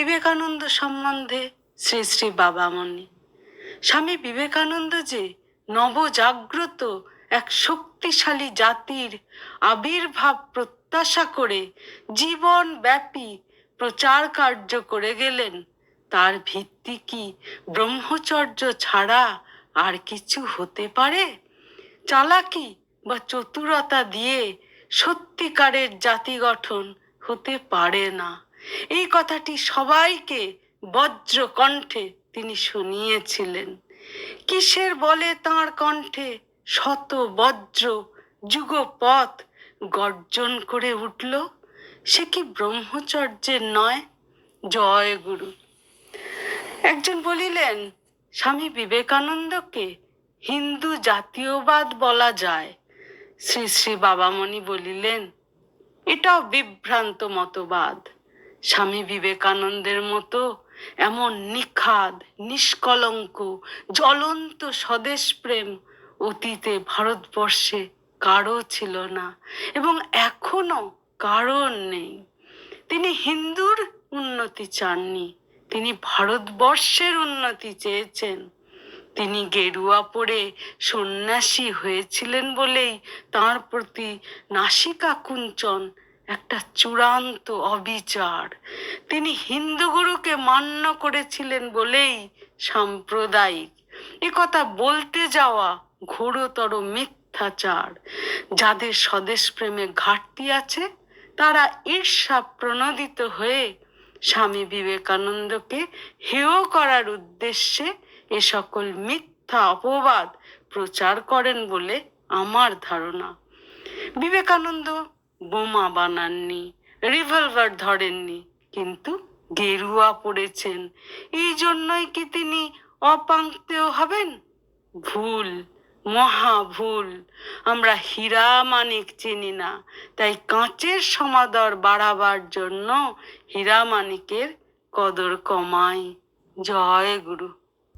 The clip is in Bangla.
বিবেকানন্দ সম্বন্ধে শ্রী শ্রী বাবামণি স্বামী বিবেকানন্দ যে নবজাগ্রত এক শক্তিশালী জাতির আবির্ভাব প্রত্যাশা করে জীবনব্যাপী প্রচার কার্য করে গেলেন, তার ভিত্তি কি ব্রহ্মচর্য ছাড়া আর কিছু হতে পারে? চালাকি বা চতুরতা দিয়ে সত্যিকারের জাতি গঠন হতে পারে না। এই কথাটি সবাইকে বজ্র কণ্ঠে তিনি শুনিয়েছিলেন। কিসের বলে তাঁর কণ্ঠে শত বজ্র যুগপথ গর্জন করে উঠল? সে কি ব্রহ্মচর্যের নয়? জয় গুরু। একজন বলিলেন, স্বামী বিবেকানন্দকে হিন্দু জাতীয়বাদ বলা যায়। শ্রী শ্রী বাবামণি বলিলেন, এটাও বিভ্রান্ত মতবাদ। স্বামী বিবেকানন্দের মতো এমন নিখাদ, নিষ্কলঙ্ক, জ্বলন্ত স্বদেশ প্রেম অতীতে ভারতবর্ষে কারও ছিল না এবং এখনও কারণ নেই। তিনি হিন্দুর উন্নতি চাননি, তিনি ভারতবর্ষের উন্নতি চেয়েছেন। তিনি গেরুয়া পরে সন্ন্যাসী হয়েছিলেন বলেই তার প্রতি নাসিকা কুঞ্চন একটা চূড়ান্ত অবিচার। তিনি হিন্দু গুরুকে মান্য করেছিলেন বলেই সাম্প্রদায়িক। কথা বলতে যাওয়া ঘোরতর মিথ্যাচার। যাদের স্বদেশ প্রেমে ঘাটতি আছে, তারা ঈর্ষা প্রণোদিত হয়ে স্বামী বিবেকানন্দকে হেয় করার উদ্দেশ্যে এ সকল মিথ্যা অপবাদ প্রচার করেন বলে আমার ধারণা। বিবেকানন্দ বোমা বানাননি রিভলভার ধরেননি, কিন্তু গেরুয়া পড়েছেন। এই জন্যই কি তিনি অপাঙ্ক্তেয় হবেন? ভুল, মহা ভুল। আমরা হীরা মানিক চিনি না, তাই কাঁচের সমাদর বাড়াবার জন্য হীরা মানিকের কদর কমাই। জয় গুরু।